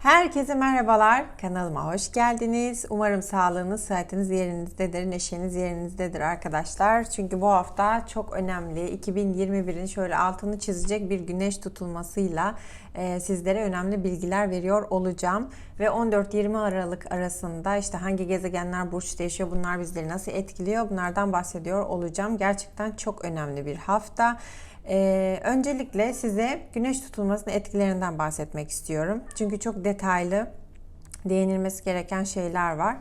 Herkese merhabalar. Kanalıma hoş geldiniz. Umarım sağlığınız, sıhhatiniz yerinizdedir, neşeniz yerinizdedir arkadaşlar. Çünkü bu hafta çok önemli. 2021'in şöyle altını çizecek bir güneş tutulmasıyla e, sizlere önemli bilgiler veriyor olacağım. Ve 14-20 Aralık arasında işte hangi gezegenler burçta yaşıyor, bunlar bizleri nasıl etkiliyor bunlardan bahsediyor olacağım. Gerçekten çok önemli bir hafta. Ee, öncelikle size güneş tutulmasının etkilerinden bahsetmek istiyorum. Çünkü çok detaylı değinilmesi gereken şeyler var.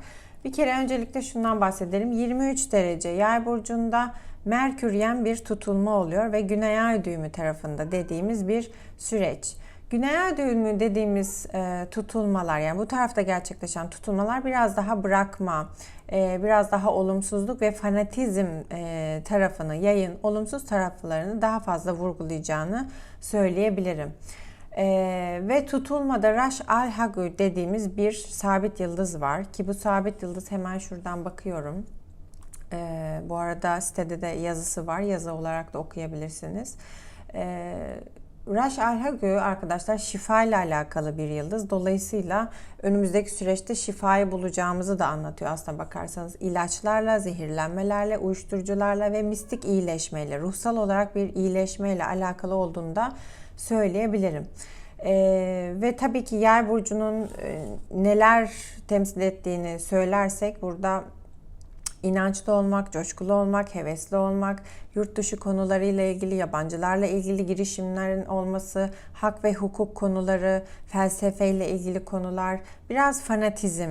Bir kere öncelikle şundan bahsedelim. 23 derece yay burcunda Merküryen bir tutulma oluyor ve Güney Ay düğümü tarafında dediğimiz bir süreç. Güney ay düğümü dediğimiz e, tutulmalar yani bu tarafta gerçekleşen tutulmalar biraz daha bırakma, e, biraz daha olumsuzluk ve fanatizm e, tarafını, yayın olumsuz taraflarını daha fazla vurgulayacağını söyleyebilirim. E, ve tutulmada Raş al Hagü dediğimiz bir sabit yıldız var ki bu sabit yıldız hemen şuradan bakıyorum. E, bu arada sitede de yazısı var, yazı olarak da okuyabilirsiniz. E, Raş Alhagö arkadaşlar şifa ile alakalı bir yıldız. Dolayısıyla önümüzdeki süreçte şifayı bulacağımızı da anlatıyor aslında bakarsanız. ilaçlarla, zehirlenmelerle, uyuşturucularla ve mistik iyileşmeyle, ruhsal olarak bir iyileşmeyle alakalı olduğunu da söyleyebilirim. Ee, ve tabii ki yer burcunun e, neler temsil ettiğini söylersek burada inançlı olmak, coşkulu olmak, hevesli olmak, yurt dışı konularıyla ilgili, yabancılarla ilgili girişimlerin olması, hak ve hukuk konuları, felsefeyle ilgili konular, biraz fanatizm,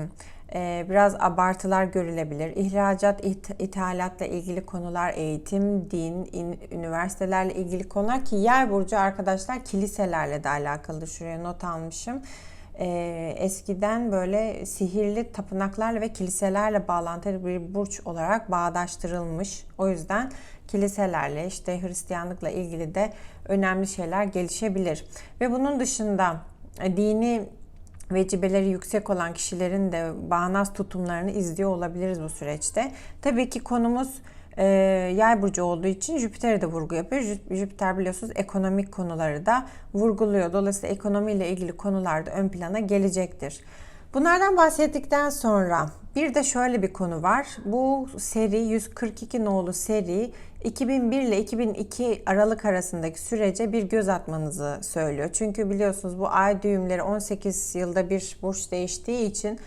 e, biraz abartılar görülebilir. İhracat, ithalatla ilgili konular, eğitim, din, üniversitelerle ilgili konular ki yer burcu arkadaşlar kiliselerle de alakalı. Şuraya not almışım e, eskiden böyle sihirli tapınaklarla ve kiliselerle bağlantılı bir burç olarak bağdaştırılmış. O yüzden kiliselerle işte Hristiyanlıkla ilgili de önemli şeyler gelişebilir. Ve bunun dışında e, dini vecibeleri yüksek olan kişilerin de bağnaz tutumlarını izliyor olabiliriz bu süreçte. Tabii ki konumuz e, yay burcu olduğu için Jüpiter'e de vurgu yapıyor. Jüpiter biliyorsunuz ekonomik konuları da vurguluyor. Dolayısıyla ekonomiyle ilgili konular da ön plana gelecektir. Bunlardan bahsettikten sonra bir de şöyle bir konu var. Bu seri 142 nolu seri 2001 ile 2002 Aralık arasındaki sürece bir göz atmanızı söylüyor. Çünkü biliyorsunuz bu ay düğümleri 18 yılda bir burç değiştiği için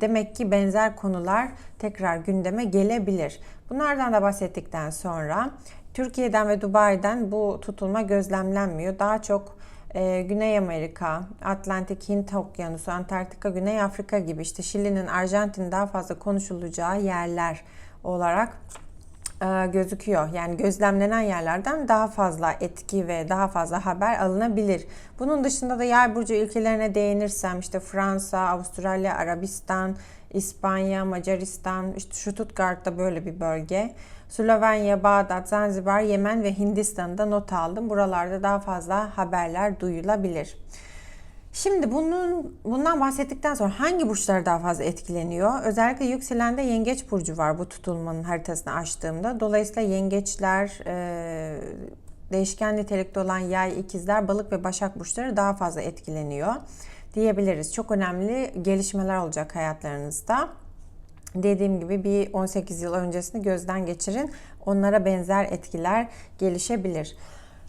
demek ki benzer konular tekrar gündeme gelebilir. Bunlardan da bahsettikten sonra Türkiye'den ve Dubai'den bu tutulma gözlemlenmiyor. Daha çok e, Güney Amerika, Atlantik, Hint Okyanusu, Antarktika, Güney Afrika gibi işte Şili'nin, Arjantin daha fazla konuşulacağı yerler olarak gözüküyor. Yani gözlemlenen yerlerden daha fazla etki ve daha fazla haber alınabilir. Bunun dışında da yer burcu ülkelerine değinirsem işte Fransa, Avustralya, Arabistan, İspanya, Macaristan, işte Stuttgart'ta böyle bir bölge. Slovenya, Bağdat, Zanzibar, Yemen ve Hindistan'da not aldım. Buralarda daha fazla haberler duyulabilir. Şimdi bunun bundan bahsettikten sonra hangi burçlar daha fazla etkileniyor? Özellikle yükselende yengeç burcu var bu tutulmanın haritasını açtığımda. Dolayısıyla yengeçler, e, değişken nitelikte olan yay, ikizler, balık ve başak burçları daha fazla etkileniyor diyebiliriz. Çok önemli gelişmeler olacak hayatlarınızda. Dediğim gibi bir 18 yıl öncesini gözden geçirin. Onlara benzer etkiler gelişebilir.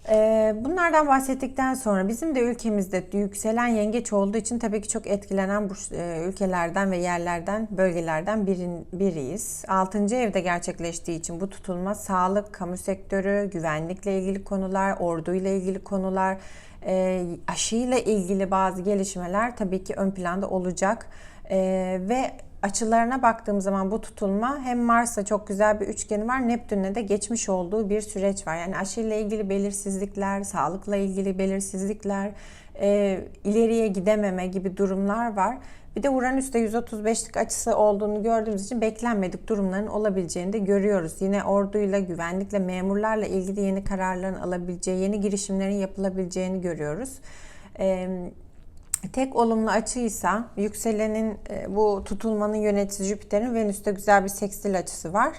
Ee, bunlardan bahsettikten sonra bizim de ülkemizde yükselen yengeç olduğu için tabii ki çok etkilenen bu e, ülkelerden ve yerlerden, bölgelerden birin, biriyiz. 6. evde gerçekleştiği için bu tutulma sağlık, kamu sektörü, güvenlikle ilgili konular, orduyla ilgili konular, e, aşıyla ilgili bazı gelişmeler tabii ki ön planda olacak. E, ve açılarına baktığım zaman bu tutulma hem Mars'la çok güzel bir üçgeni var, Neptün'le de geçmiş olduğu bir süreç var. Yani aşıyla ilgili belirsizlikler, sağlıkla ilgili belirsizlikler, e, ileriye gidememe gibi durumlar var. Bir de Uranüs'te 135'lik açısı olduğunu gördüğümüz için beklenmedik durumların olabileceğini de görüyoruz. Yine orduyla, güvenlikle, memurlarla ilgili yeni kararların alabileceği, yeni girişimlerin yapılabileceğini görüyoruz. Ee, tek olumlu açıysa yükselenin e, bu tutulmanın yöneticisi Jüpiter'in Venüs'te güzel bir sekstil açısı var.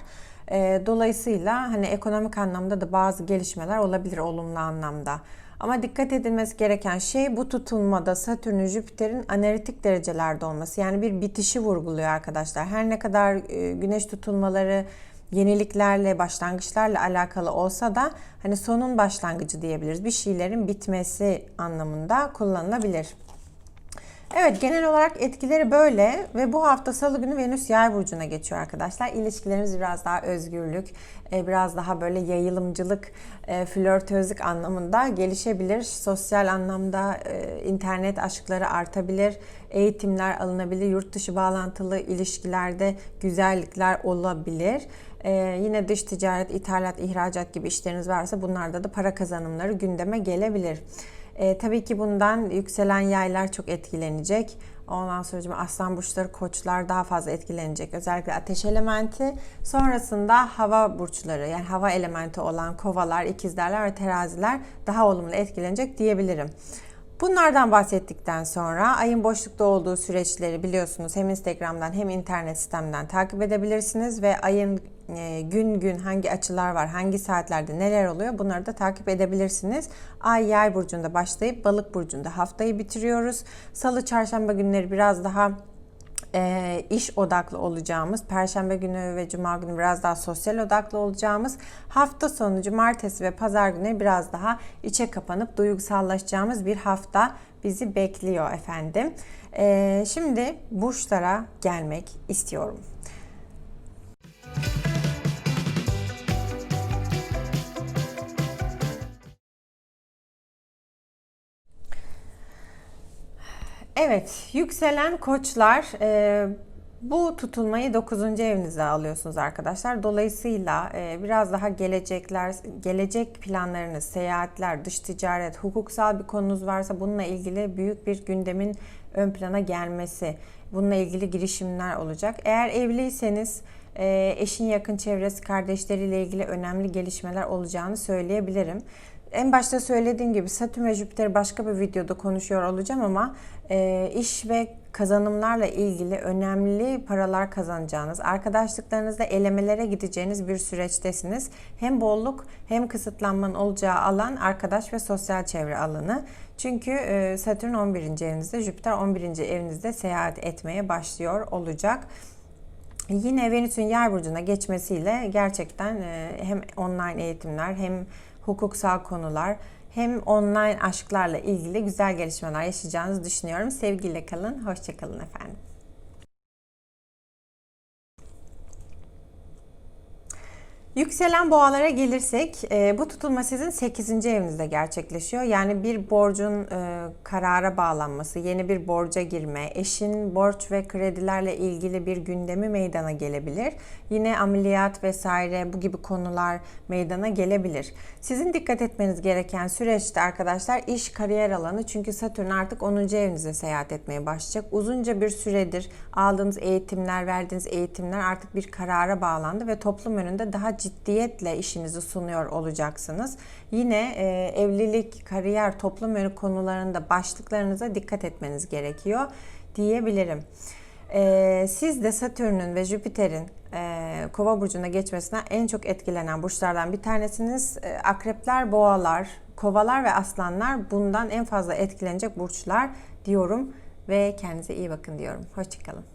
E, dolayısıyla hani ekonomik anlamda da bazı gelişmeler olabilir olumlu anlamda. Ama dikkat edilmesi gereken şey bu tutulmada Satürn Jüpiter'in analitik derecelerde olması. Yani bir bitişi vurguluyor arkadaşlar. Her ne kadar e, güneş tutulmaları yeniliklerle, başlangıçlarla alakalı olsa da hani sonun başlangıcı diyebiliriz. Bir şeylerin bitmesi anlamında kullanılabilir. Evet genel olarak etkileri böyle ve bu hafta salı günü Venüs yay burcuna geçiyor arkadaşlar. İlişkilerimiz biraz daha özgürlük, e, biraz daha böyle yayılımcılık, e, flörtözlük anlamında gelişebilir. Sosyal anlamda e, internet aşkları artabilir, eğitimler alınabilir, yurt dışı bağlantılı ilişkilerde güzellikler olabilir. Ee, yine dış ticaret, ithalat, ihracat gibi işleriniz varsa bunlarda da para kazanımları gündeme gelebilir. E, tabii ki bundan yükselen yaylar çok etkilenecek. Ondan sonra aslan burçları, koçlar daha fazla etkilenecek. Özellikle ateş elementi. Sonrasında hava burçları yani hava elementi olan kovalar, ikizlerler ve teraziler daha olumlu etkilenecek diyebilirim. Bunlardan bahsettikten sonra ayın boşlukta olduğu süreçleri biliyorsunuz hem Instagram'dan hem internet sistemden takip edebilirsiniz ve ayın gün gün hangi açılar var, hangi saatlerde neler oluyor bunları da takip edebilirsiniz. Ay yay burcunda başlayıp balık burcunda haftayı bitiriyoruz. Salı, çarşamba günleri biraz daha e, iş odaklı olacağımız, perşembe günü ve cuma günü biraz daha sosyal odaklı olacağımız, hafta sonu cumartesi ve pazar günü biraz daha içe kapanıp duygusallaşacağımız bir hafta bizi bekliyor efendim. E, şimdi burçlara gelmek istiyorum. Evet, yükselen koçlar e, bu tutulmayı 9. evinizde alıyorsunuz arkadaşlar. Dolayısıyla e, biraz daha gelecekler, gelecek planlarınız, seyahatler, dış ticaret, hukuksal bir konunuz varsa bununla ilgili büyük bir gündemin ön plana gelmesi, bununla ilgili girişimler olacak. Eğer evliyseniz e, eşin yakın çevresi, kardeşleriyle ilgili önemli gelişmeler olacağını söyleyebilirim en başta söylediğim gibi Satürn ve Jüpiter başka bir videoda konuşuyor olacağım ama e, iş ve kazanımlarla ilgili önemli paralar kazanacağınız, arkadaşlıklarınızda elemelere gideceğiniz bir süreçtesiniz. Hem bolluk hem kısıtlanmanın olacağı alan arkadaş ve sosyal çevre alanı. Çünkü e, Satürn 11. evinizde, Jüpiter 11. evinizde seyahat etmeye başlıyor olacak. Yine Venüs'ün yay burcuna geçmesiyle gerçekten e, hem online eğitimler hem hukuksal konular hem online aşklarla ilgili güzel gelişmeler yaşayacağınızı düşünüyorum. Sevgiyle kalın, hoşçakalın efendim. Yükselen boğalara gelirsek e, bu tutulma sizin 8. evinizde gerçekleşiyor. Yani bir borcun e, karara bağlanması, yeni bir borca girme, eşin borç ve kredilerle ilgili bir gündemi meydana gelebilir. Yine ameliyat vesaire bu gibi konular meydana gelebilir. Sizin dikkat etmeniz gereken süreçte arkadaşlar iş kariyer alanı çünkü Satürn artık 10. evinize seyahat etmeye başlayacak. Uzunca bir süredir aldığınız eğitimler, verdiğiniz eğitimler artık bir karara bağlandı ve toplum önünde daha ciddiyetle işinizi sunuyor olacaksınız. Yine e, evlilik, kariyer, toplum yönü konularında başlıklarınıza dikkat etmeniz gerekiyor diyebilirim. E, siz de Satürn'ün ve Jüpiter'in e, Kova burcuna geçmesine en çok etkilenen burçlardan bir tanesiniz. E, akrepler, boğalar, kovalar ve aslanlar bundan en fazla etkilenecek burçlar diyorum ve kendinize iyi bakın diyorum. Hoşçakalın.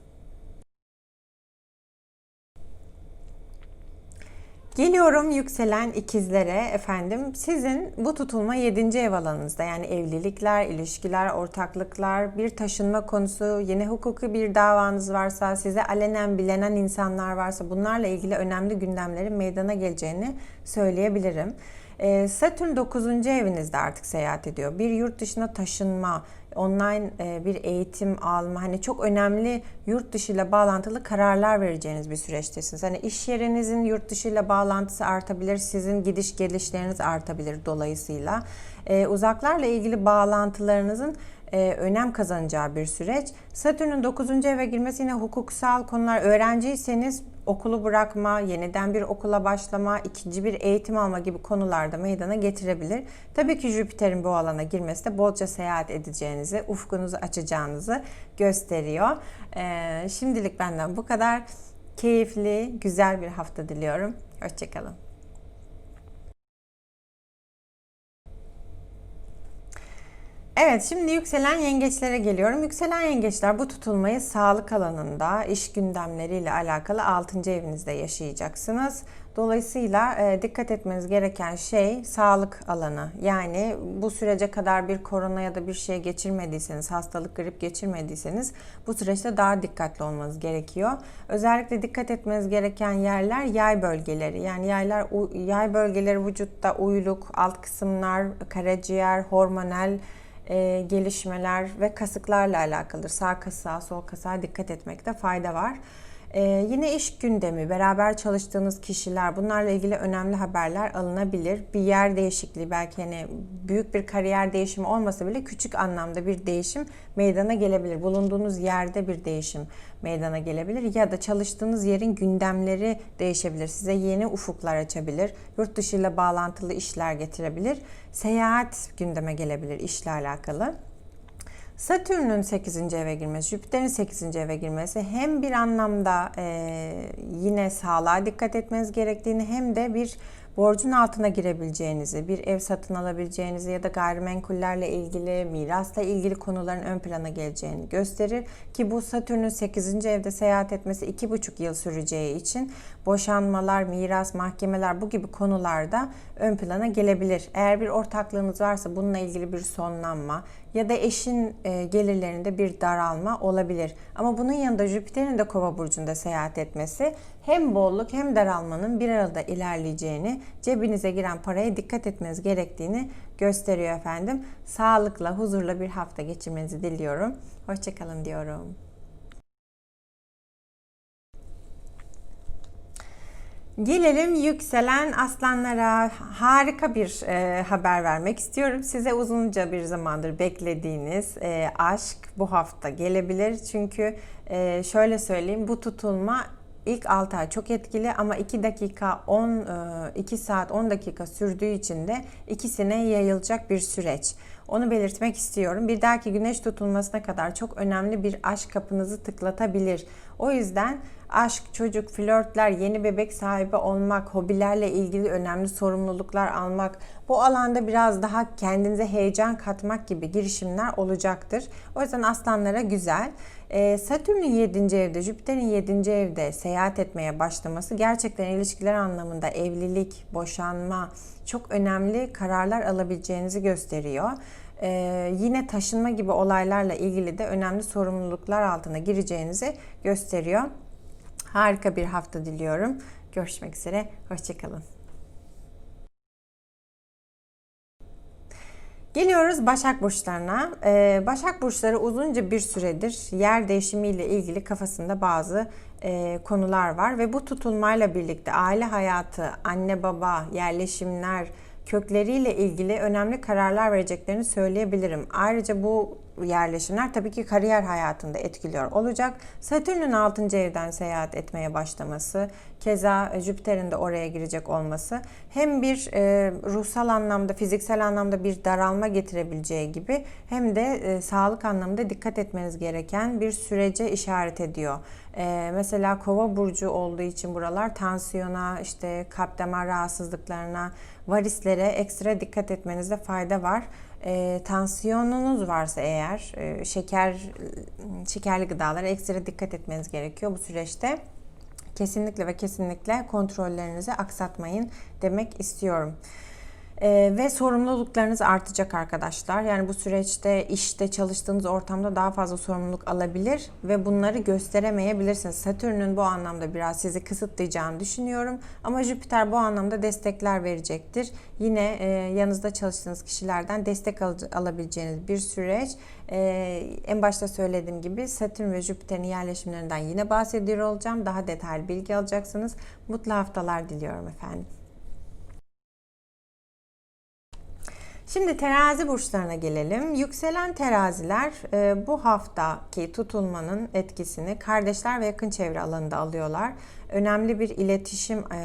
Geliyorum yükselen ikizlere efendim. Sizin bu tutulma 7. ev alanınızda yani evlilikler, ilişkiler, ortaklıklar, bir taşınma konusu, yeni hukuki bir davanız varsa, size alenen bilenen insanlar varsa bunlarla ilgili önemli gündemlerin meydana geleceğini söyleyebilirim. Ee, Satürn 9. evinizde artık seyahat ediyor. Bir yurt dışına taşınma, online e, bir eğitim alma, hani çok önemli yurt dışı ile bağlantılı kararlar vereceğiniz bir süreçtesiniz. Hani iş yerinizin yurt dışı ile bağlantısı artabilir, sizin gidiş gelişleriniz artabilir dolayısıyla. Ee, uzaklarla ilgili bağlantılarınızın e, önem kazanacağı bir süreç. Satürn'ün 9. eve girmesi yine hukuksal konular öğrenciyseniz okulu bırakma, yeniden bir okula başlama, ikinci bir eğitim alma gibi konularda meydana getirebilir. Tabii ki Jüpiter'in bu alana girmesi de bolca seyahat edeceğinizi, ufkunuzu açacağınızı gösteriyor. Ee, şimdilik benden bu kadar. keyifli, güzel bir hafta diliyorum. Hoşçakalın. Evet şimdi yükselen yengeçlere geliyorum. Yükselen yengeçler bu tutulmayı sağlık alanında iş gündemleriyle alakalı 6. evinizde yaşayacaksınız. Dolayısıyla e, dikkat etmeniz gereken şey sağlık alanı. Yani bu sürece kadar bir korona ya da bir şey geçirmediyseniz, hastalık, grip geçirmediyseniz bu süreçte daha dikkatli olmanız gerekiyor. Özellikle dikkat etmeniz gereken yerler yay bölgeleri. Yani yaylar yay bölgeleri vücutta uyluk, alt kısımlar, karaciğer, hormonal e, gelişmeler ve kasıklarla alakalıdır. Sağ kasığa, sol kasığa dikkat etmekte fayda var. Ee, yine iş gündemi, beraber çalıştığınız kişiler, bunlarla ilgili önemli haberler alınabilir. Bir yer değişikliği, belki hani büyük bir kariyer değişimi olmasa bile küçük anlamda bir değişim meydana gelebilir. Bulunduğunuz yerde bir değişim meydana gelebilir ya da çalıştığınız yerin gündemleri değişebilir. Size yeni ufuklar açabilir. Yurt dışı ile bağlantılı işler getirebilir. Seyahat gündeme gelebilir işle alakalı. Satürn'ün 8. eve girmesi, Jüpiter'in 8. eve girmesi hem bir anlamda e, yine sağlığa dikkat etmeniz gerektiğini hem de bir borcun altına girebileceğinizi, bir ev satın alabileceğinizi ya da gayrimenkullerle ilgili, mirasla ilgili konuların ön plana geleceğini gösterir. Ki bu Satürn'ün 8. evde seyahat etmesi 2,5 yıl süreceği için boşanmalar, miras, mahkemeler bu gibi konularda ön plana gelebilir. Eğer bir ortaklığınız varsa bununla ilgili bir sonlanma ya da eşin e, gelirlerinde bir daralma olabilir. Ama bunun yanında Jüpiter'in de Kova burcunda seyahat etmesi hem bolluk hem daralmanın bir arada ilerleyeceğini, cebinize giren paraya dikkat etmeniz gerektiğini gösteriyor efendim. Sağlıkla, huzurla bir hafta geçirmenizi diliyorum. Hoşçakalın diyorum. Gelelim yükselen aslanlara harika bir e, haber vermek istiyorum. Size uzunca bir zamandır beklediğiniz e, aşk bu hafta gelebilir. Çünkü e, şöyle söyleyeyim bu tutulma ilk 6 ay çok etkili ama 2 dakika 10 2 e, saat 10 dakika sürdüğü için de ikisine yayılacak bir süreç. Onu belirtmek istiyorum. Bir dahaki güneş tutulmasına kadar çok önemli bir aşk kapınızı tıklatabilir. O yüzden aşk, çocuk, flörtler, yeni bebek sahibi olmak, hobilerle ilgili önemli sorumluluklar almak, bu alanda biraz daha kendinize heyecan katmak gibi girişimler olacaktır. O yüzden aslanlara güzel. Ee, Satürn'ün 7. evde, Jüpiter'in 7. evde seyahat etmeye başlaması gerçekten ilişkiler anlamında evlilik, boşanma çok önemli kararlar alabileceğinizi gösteriyor. Ee, yine taşınma gibi olaylarla ilgili de önemli sorumluluklar altına gireceğinizi gösteriyor. Harika bir hafta diliyorum. Görüşmek üzere. Hoşçakalın. Geliyoruz Başak Burçlarına. Ee, Başak Burçları uzunca bir süredir yer değişimiyle ilgili kafasında bazı e, konular var ve bu tutulmayla birlikte aile hayatı, anne baba, yerleşimler, kökleriyle ilgili önemli kararlar vereceklerini söyleyebilirim. Ayrıca bu yerleşimler tabii ki kariyer hayatında etkiliyor olacak. Satürn'ün 6. evden seyahat etmeye başlaması, keza Jüpiter'in de oraya girecek olması hem bir e, ruhsal anlamda, fiziksel anlamda bir daralma getirebileceği gibi hem de e, sağlık anlamında dikkat etmeniz gereken bir sürece işaret ediyor. E, mesela Kova burcu olduğu için buralar tansiyona, işte kalp damar rahatsızlıklarına, varislere ekstra dikkat etmenizde fayda var. E, tansiyonunuz varsa eğer e, şeker şekerli gıdalara ekstra dikkat etmeniz gerekiyor bu süreçte. Kesinlikle ve kesinlikle kontrollerinizi aksatmayın demek istiyorum. Ee, ve sorumluluklarınız artacak arkadaşlar. Yani bu süreçte işte çalıştığınız ortamda daha fazla sorumluluk alabilir ve bunları gösteremeyebilirsiniz. Satürn'ün bu anlamda biraz sizi kısıtlayacağını düşünüyorum. Ama Jüpiter bu anlamda destekler verecektir. Yine e, yanınızda çalıştığınız kişilerden destek al- alabileceğiniz bir süreç. E, en başta söylediğim gibi Satürn ve Jüpiter'in yerleşimlerinden yine bahsediyor olacağım. Daha detaylı bilgi alacaksınız. Mutlu haftalar diliyorum efendim. Şimdi terazi burçlarına gelelim. Yükselen teraziler e, bu haftaki tutulmanın etkisini kardeşler ve yakın çevre alanında alıyorlar. Önemli bir iletişim e,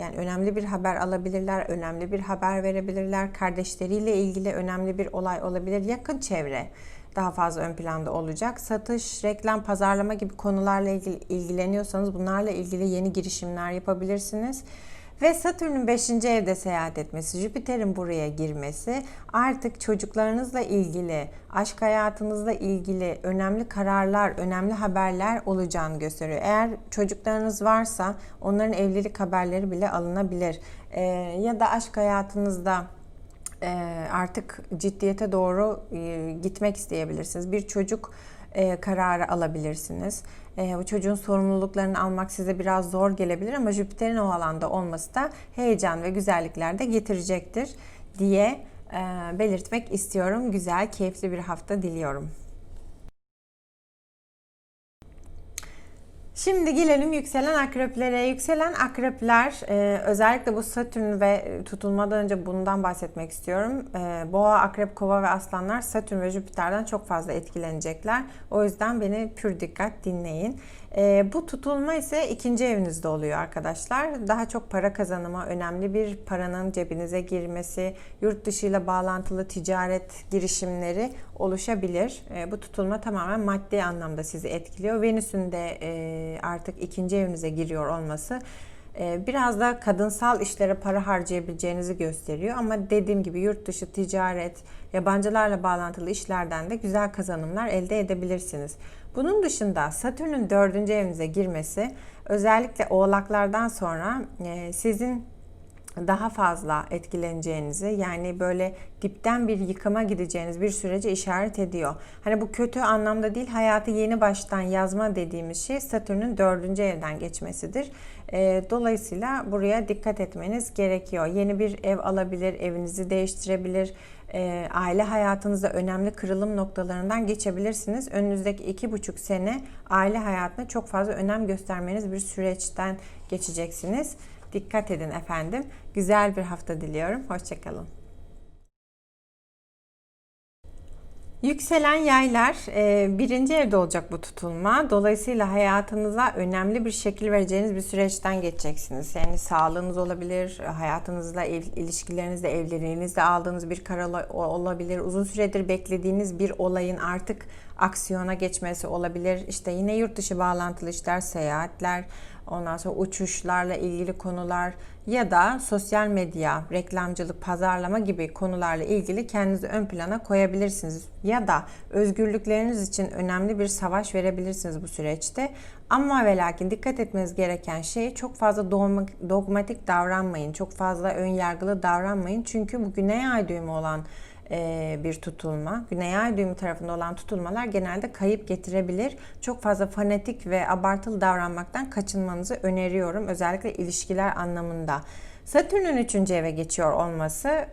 yani önemli bir haber alabilirler, önemli bir haber verebilirler. Kardeşleriyle ilgili önemli bir olay olabilir. Yakın çevre daha fazla ön planda olacak. Satış, reklam, pazarlama gibi konularla ilgili ilgileniyorsanız bunlarla ilgili yeni girişimler yapabilirsiniz. Ve Satürn'ün 5. evde seyahat etmesi, Jüpiter'in buraya girmesi artık çocuklarınızla ilgili, aşk hayatınızla ilgili önemli kararlar, önemli haberler olacağını gösteriyor. Eğer çocuklarınız varsa onların evlilik haberleri bile alınabilir. Ee, ya da aşk hayatınızda e, artık ciddiyete doğru e, gitmek isteyebilirsiniz. Bir çocuk e, kararı alabilirsiniz. E, bu çocuğun sorumluluklarını almak size biraz zor gelebilir ama Jüpiter'in o alanda olması da heyecan ve güzellikler de getirecektir diye e, belirtmek istiyorum. Güzel, keyifli bir hafta diliyorum. Şimdi gelelim yükselen akreplere. Yükselen akrepler e, özellikle bu Satürn ve tutulmadan önce bundan bahsetmek istiyorum. E, Boğa, akrep, kova ve aslanlar Satürn ve Jüpiter'den çok fazla etkilenecekler. O yüzden beni pür dikkat dinleyin. E, bu tutulma ise ikinci evinizde oluyor arkadaşlar. Daha çok para kazanıma, önemli bir paranın cebinize girmesi, yurt dışıyla bağlantılı ticaret girişimleri oluşabilir. E, bu tutulma tamamen maddi anlamda sizi etkiliyor. Venüs'ün de e, artık ikinci evinize giriyor olması e, biraz da kadınsal işlere para harcayabileceğinizi gösteriyor. Ama dediğim gibi yurt dışı ticaret, yabancılarla bağlantılı işlerden de güzel kazanımlar elde edebilirsiniz. Bunun dışında Satürn'ün dördüncü evinize girmesi özellikle oğlaklardan sonra sizin daha fazla etkileneceğinizi yani böyle dipten bir yıkıma gideceğiniz bir sürece işaret ediyor. Hani bu kötü anlamda değil hayatı yeni baştan yazma dediğimiz şey Satürn'ün dördüncü evden geçmesidir. E, dolayısıyla buraya dikkat etmeniz gerekiyor. Yeni bir ev alabilir, evinizi değiştirebilir, e, aile hayatınızda önemli kırılım noktalarından geçebilirsiniz. Önünüzdeki iki buçuk sene aile hayatına çok fazla önem göstermeniz bir süreçten geçeceksiniz. Dikkat edin efendim. Güzel bir hafta diliyorum. Hoşçakalın. Yükselen yaylar e, birinci evde olacak bu tutulma. Dolayısıyla hayatınıza önemli bir şekil vereceğiniz bir süreçten geçeceksiniz. Yani sağlığınız olabilir, hayatınızla, ilişkilerinizle, evliliğinizle aldığınız bir karar olabilir. Uzun süredir beklediğiniz bir olayın artık aksiyona geçmesi olabilir. İşte yine yurt dışı bağlantılı işler, seyahatler, ondan sonra uçuşlarla ilgili konular ya da sosyal medya, reklamcılık, pazarlama gibi konularla ilgili kendinizi ön plana koyabilirsiniz. Ya da özgürlükleriniz için önemli bir savaş verebilirsiniz bu süreçte. Ama ve lakin dikkat etmeniz gereken şey çok fazla dogmatik davranmayın. Çok fazla ön yargılı davranmayın. Çünkü bu güney ay düğümü olan bir tutulma. Güney ay düğümü tarafında olan tutulmalar genelde kayıp getirebilir. Çok fazla fanatik ve abartılı davranmaktan kaçınmanızı öneriyorum. Özellikle ilişkiler anlamında. Satürn'ün 3. eve geçiyor olması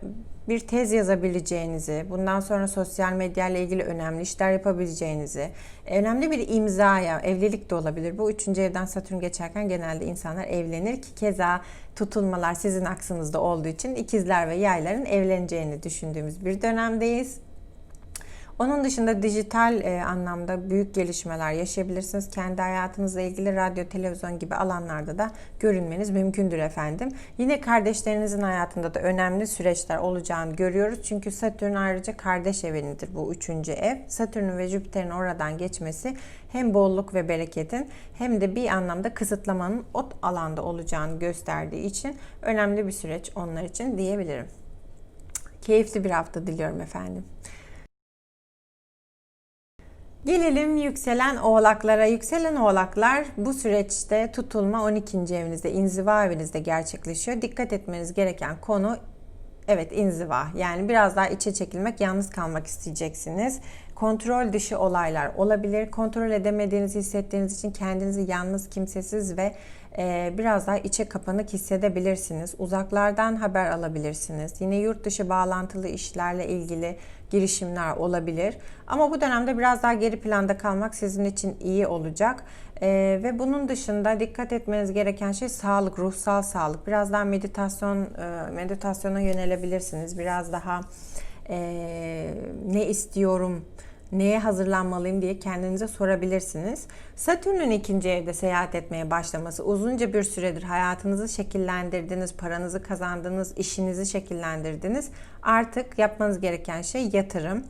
bir tez yazabileceğinizi, bundan sonra sosyal medya ile ilgili önemli işler yapabileceğinizi, önemli bir imzaya, evlilik de olabilir. Bu üçüncü evden Satürn geçerken genelde insanlar evlenir ki keza tutulmalar sizin aksınızda olduğu için ikizler ve yayların evleneceğini düşündüğümüz bir dönemdeyiz. Onun dışında dijital e, anlamda büyük gelişmeler yaşayabilirsiniz. Kendi hayatınızla ilgili radyo, televizyon gibi alanlarda da görünmeniz mümkündür efendim. Yine kardeşlerinizin hayatında da önemli süreçler olacağını görüyoruz. Çünkü Satürn ayrıca kardeş evindedir bu üçüncü ev. Satürn ve Jüpiter'in oradan geçmesi hem bolluk ve bereketin hem de bir anlamda kısıtlamanın o alanda olacağını gösterdiği için önemli bir süreç onlar için diyebilirim. Keyifli bir hafta diliyorum efendim. Gelelim yükselen oğlaklara. Yükselen oğlaklar bu süreçte tutulma 12. evinizde, inziva evinizde gerçekleşiyor. Dikkat etmeniz gereken konu evet inziva. Yani biraz daha içe çekilmek, yalnız kalmak isteyeceksiniz. Kontrol dışı olaylar olabilir. Kontrol edemediğinizi hissettiğiniz için kendinizi yalnız, kimsesiz ve biraz daha içe kapanık hissedebilirsiniz. Uzaklardan haber alabilirsiniz. Yine yurt dışı bağlantılı işlerle ilgili girişimler olabilir. Ama bu dönemde biraz daha geri planda kalmak sizin için iyi olacak. Ee, ve bunun dışında dikkat etmeniz gereken şey sağlık, ruhsal sağlık. Biraz daha meditasyon, e, meditasyona yönelebilirsiniz. Biraz daha e, ne istiyorum, neye hazırlanmalıyım diye kendinize sorabilirsiniz. Satürn'ün ikinci evde seyahat etmeye başlaması uzunca bir süredir hayatınızı şekillendirdiniz, paranızı kazandınız, işinizi şekillendirdiniz. Artık yapmanız gereken şey yatırım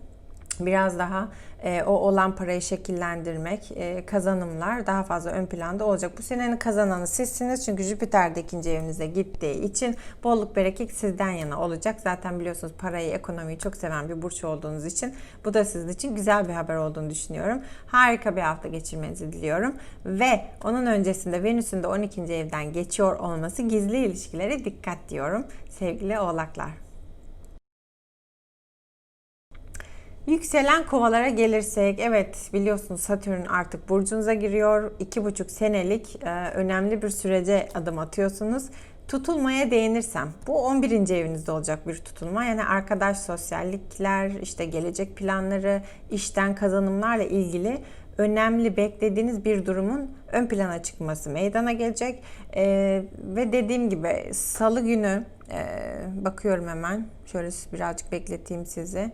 biraz daha e, o olan parayı şekillendirmek, e, kazanımlar daha fazla ön planda olacak. Bu senenin kazananı sizsiniz çünkü Jüpiter de ikinci evinize gittiği için bolluk bereket sizden yana olacak. Zaten biliyorsunuz parayı, ekonomiyi çok seven bir burç olduğunuz için bu da sizin için güzel bir haber olduğunu düşünüyorum. Harika bir hafta geçirmenizi diliyorum. Ve onun öncesinde Venüs'ün de 12. evden geçiyor olması gizli ilişkilere dikkat diyorum sevgili oğlaklar. Yükselen kovalara gelirsek, evet biliyorsunuz Satürn artık burcunuza giriyor. İki buçuk senelik e, önemli bir sürece adım atıyorsunuz. Tutulmaya değinirsem, bu 11. evinizde olacak bir tutulma. Yani arkadaş, sosyallikler, işte gelecek planları, işten kazanımlarla ilgili önemli beklediğiniz bir durumun ön plana çıkması meydana gelecek. E, ve dediğim gibi salı günü, e, bakıyorum hemen, şöyle birazcık bekleteyim sizi.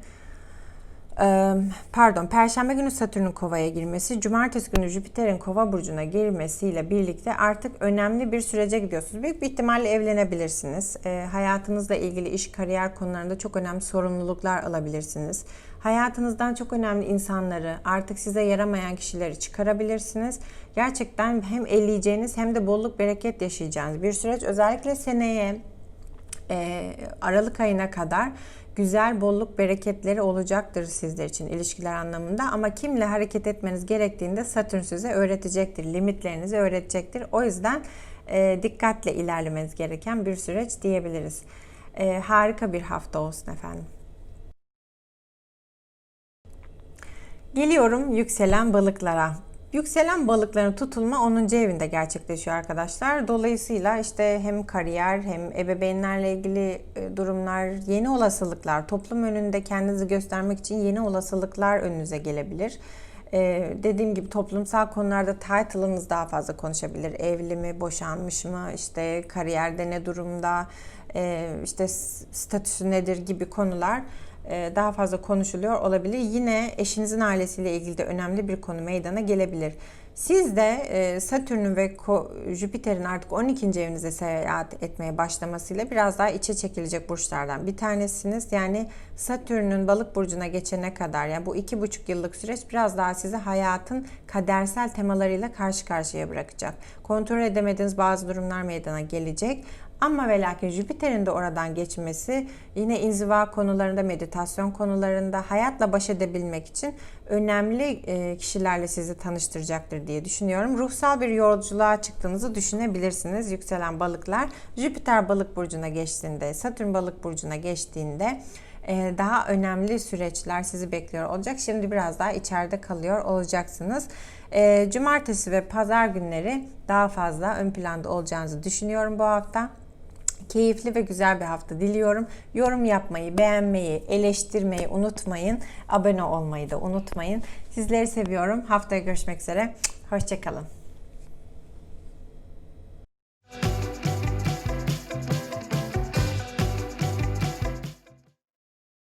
Pardon, Perşembe günü Satürn'ün Kova'ya girmesi, Cumartesi günü Jüpiter'in Kova burcuna girmesiyle birlikte artık önemli bir sürece gidiyorsunuz. Büyük bir ihtimalle evlenebilirsiniz. E, hayatınızla ilgili iş, kariyer konularında çok önemli sorumluluklar alabilirsiniz. Hayatınızdan çok önemli insanları, artık size yaramayan kişileri çıkarabilirsiniz. Gerçekten hem elleyeceğiniz hem de bolluk bereket yaşayacağınız bir süreç. Özellikle seneye e, Aralık ayına kadar güzel bolluk bereketleri olacaktır sizler için ilişkiler anlamında ama kimle hareket etmeniz gerektiğinde Satürn size öğretecektir, limitlerinizi öğretecektir. O yüzden e, dikkatle ilerlemeniz gereken bir süreç diyebiliriz. E, harika bir hafta olsun efendim. Geliyorum yükselen balıklara. Yükselen balıkların tutulma 10. evinde gerçekleşiyor arkadaşlar. Dolayısıyla işte hem kariyer hem ebeveynlerle ilgili e, durumlar, yeni olasılıklar, toplum önünde kendinizi göstermek için yeni olasılıklar önünüze gelebilir. Ee, dediğim gibi toplumsal konularda title'ınız daha fazla konuşabilir. Evli mi, boşanmış mı, işte kariyerde ne durumda, e, işte statüsü nedir gibi konular daha fazla konuşuluyor olabilir. Yine eşinizin ailesiyle ilgili de önemli bir konu meydana gelebilir. Siz de e, Satürn'ün ve Jüpiter'in artık 12. evinize seyahat etmeye başlamasıyla biraz daha içe çekilecek burçlardan bir tanesiniz. Yani Satürn'ün balık burcuna geçene kadar yani bu iki buçuk yıllık süreç biraz daha sizi hayatın kadersel temalarıyla karşı karşıya bırakacak. Kontrol edemediğiniz bazı durumlar meydana gelecek. Ama ve lakin Jüpiter'in de oradan geçmesi yine inziva konularında, meditasyon konularında hayatla baş edebilmek için önemli e, kişilerle sizi tanıştıracaktır diye düşünüyorum. Ruhsal bir yolculuğa çıktığınızı düşünebilirsiniz yükselen balıklar. Jüpiter balık burcuna geçtiğinde, Satürn balık burcuna geçtiğinde e, daha önemli süreçler sizi bekliyor olacak. Şimdi biraz daha içeride kalıyor olacaksınız. E, cumartesi ve pazar günleri daha fazla ön planda olacağınızı düşünüyorum bu hafta keyifli ve güzel bir hafta diliyorum. Yorum yapmayı, beğenmeyi, eleştirmeyi unutmayın. Abone olmayı da unutmayın. Sizleri seviyorum. Haftaya görüşmek üzere. Hoşçakalın.